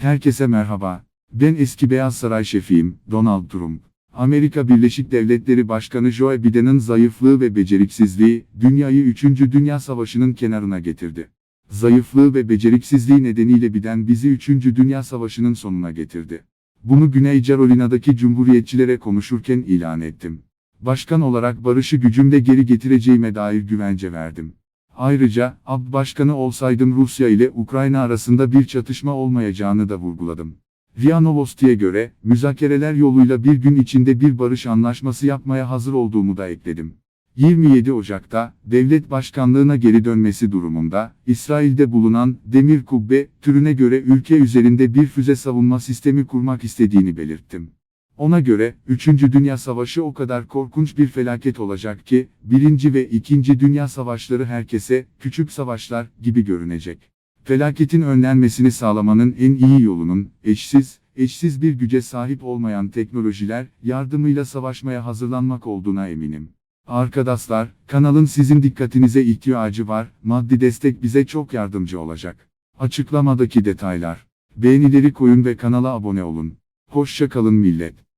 Herkese merhaba. Ben eski Beyaz Saray şefiyim, Donald Trump. Amerika Birleşik Devletleri Başkanı Joe Biden'ın zayıflığı ve beceriksizliği, dünyayı 3. Dünya Savaşı'nın kenarına getirdi. Zayıflığı ve beceriksizliği nedeniyle Biden bizi 3. Dünya Savaşı'nın sonuna getirdi. Bunu Güney Carolina'daki Cumhuriyetçilere konuşurken ilan ettim. Başkan olarak barışı gücümle geri getireceğime dair güvence verdim. Ayrıca, AB Başkanı olsaydım Rusya ile Ukrayna arasında bir çatışma olmayacağını da vurguladım. RIA Novosti'ye göre, müzakereler yoluyla bir gün içinde bir barış anlaşması yapmaya hazır olduğumu da ekledim. 27 Ocak'ta, devlet başkanlığına geri dönmesi durumunda, İsrail'de bulunan Demir Kubbe türüne göre ülke üzerinde bir füze savunma sistemi kurmak istediğini belirttim. Ona göre, 3. Dünya Savaşı o kadar korkunç bir felaket olacak ki, 1. ve 2. Dünya Savaşları herkese, küçük savaşlar, gibi görünecek. Felaketin önlenmesini sağlamanın en iyi yolunun, eşsiz, eşsiz bir güce sahip olmayan teknolojiler, yardımıyla savaşmaya hazırlanmak olduğuna eminim. Arkadaşlar, kanalın sizin dikkatinize ihtiyacı var, maddi destek bize çok yardımcı olacak. Açıklamadaki detaylar. Beğenileri koyun ve kanala abone olun. Hoşça kalın millet.